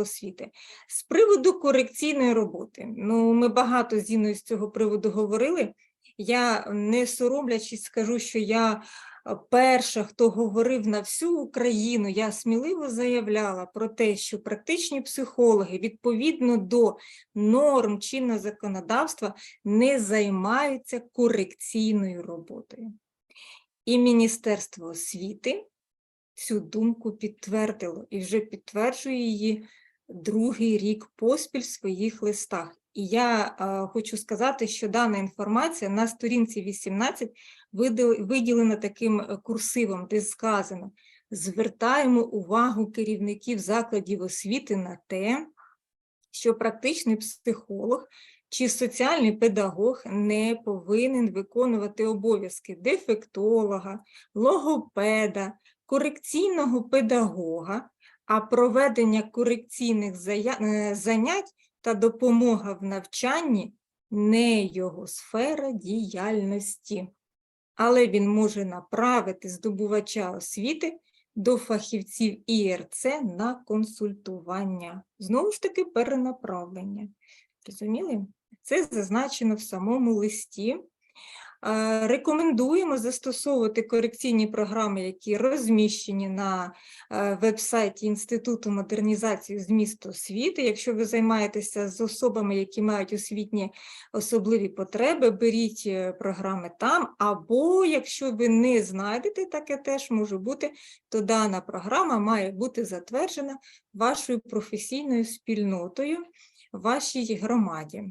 освіти. З приводу корекційної роботи. Ну, ми багато з Інною з цього приводу говорили. Я не соромлячись скажу, що я е, перша, хто говорив на всю Україну, я сміливо заявляла про те, що практичні психологи відповідно до норм чинного законодавства не займаються корекційною роботою. І Міністерство освіти цю думку підтвердило і вже підтверджує її другий рік поспіль в своїх листах. І я е, хочу сказати, що дана інформація на сторінці 18 виділена таким е, курсивом, де сказано: звертаємо увагу керівників закладів освіти на те, що практичний психолог чи соціальний педагог не повинен виконувати обов'язки дефектолога, логопеда, корекційного педагога, а проведення корекційних е, занять та допомога в навчанні не його сфера діяльності. Але він може направити здобувача освіти до фахівців ІРЦ на консультування. Знову ж таки, перенаправлення. Розуміли? Це зазначено в самому листі. Е, Рекомендуємо застосовувати корекційні програми, які розміщені на е, веб-сайті Інституту модернізації змісту освіти. Якщо ви займаєтеся з особами, які мають освітні особливі потреби, беріть е, програми там, або якщо ви не знайдете, таке теж може бути, то дана програма має бути затверджена вашою професійною спільнотою вашій громаді.